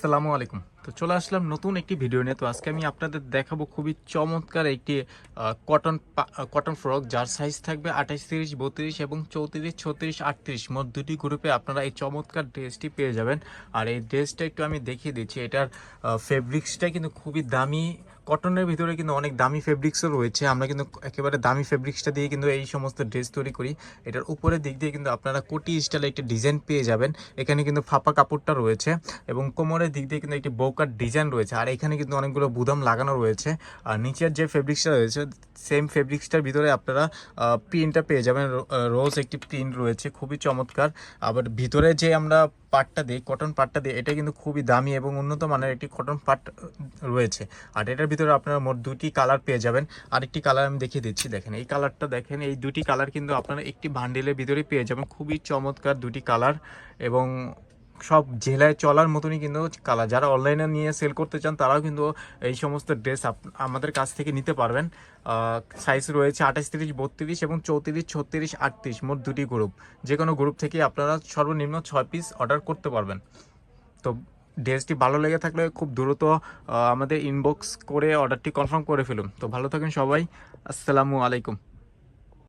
আসসালামু আলাইকুম। তো চলে আসলাম নতুন একটি ভিডিও নিয়ে। তো আজকে আমি আপনাদের দেখাবো খুবই চমৎকার একটি কটন কটন ফ্রক যার সাইজ থাকবে আঠাশ তিরিশ, বত্রিশ এবং চৌত্রিশ, ছত্রিশ, আটত্রিশ। মোট দুটি গ্রুপে আপনারা এই চমৎকার ড্রেসটি পেয়ে যাবেন। আর এই ড্রেসটা একটু আমি দেখিয়ে দিচ্ছি। এটার ফেব্রিক্সটা কিন্তু খুবই দামি কটনের ভিতরে কিন্তু অনেক দামি ফেব্রিক্সও রয়েছে। আমরা কিন্তু একেবারে দামি ফেব্রিক্সটা দিয়ে কিন্তু এই সমস্ত ড্রেস তৈরি করি। এটার উপরের দিক দিয়ে কিন্তু আপনারা কোটি স্টাইলে একটি ডিজাইন পেয়ে যাবেন। এখানে কিন্তু ফাঁপা কাপড়টা রয়েছে এবং কোমরের দিক দিয়ে কিন্তু একটি বৌকার ডিজাইন রয়েছে। আর এখানে কিন্তু অনেকগুলো বুদাম লাগানো রয়েছে। আর নিচের যে ফেব্রিক্সটা রয়েছে সেম ফেব্রিক্সটার ভিতরে আপনারা প্রিন্টটা পেয়ে যাবেন। রোজ একটি প্রিন্ট রয়েছে, খুবই চমৎকার। আবার ভিতরে যে আমরা পাটটা দিই কটন পাটটা দিয়ে, এটা কিন্তু খুবই দামি এবং উন্নত মানের একটি কটন পাট রয়েছে। আর এটার ভিতরে আপনারা মোট দুটি কালার পেয়ে যাবেন। আরেকটি কালার আমি দেখিয়ে দিচ্ছি, দেখেন। এই কালারটা দেখেন, এই দুটি কালার কিন্তু আপনারা একটি বান্ডিলের ভিতরে পেয়ে যাবেন। খুবই চমৎকার দুটি কালার এবং সব জেলায় চলার মতনই কিন্তু কালার। যারা অনলাইনে নিয়ে সেল করতে চান, তারাও কিন্তু এই সমস্ত ড্রেস আমাদের কাছ থেকে নিতে পারবেন। সাইজ রয়েছে আঠাশ তিরিশ, বত্রিশ এবং চৌত্রিশ, ছত্রিশ, আটত্রিশ, মোট দুটি গ্রুপ যে কোনো গ্রুপ থেকে আপনারা সর্বনিম্ন ছয় পিস অর্ডার করতে পারবেন। তো ড্রেসটি ভালো লেগে থাকলে খুব দ্রুত আমাদের ইনবক্স করে অর্ডারটি কনফার্ম করে ফেলুন। তো ভালো থাকেন সবাই। আসসালামু আলাইকুম।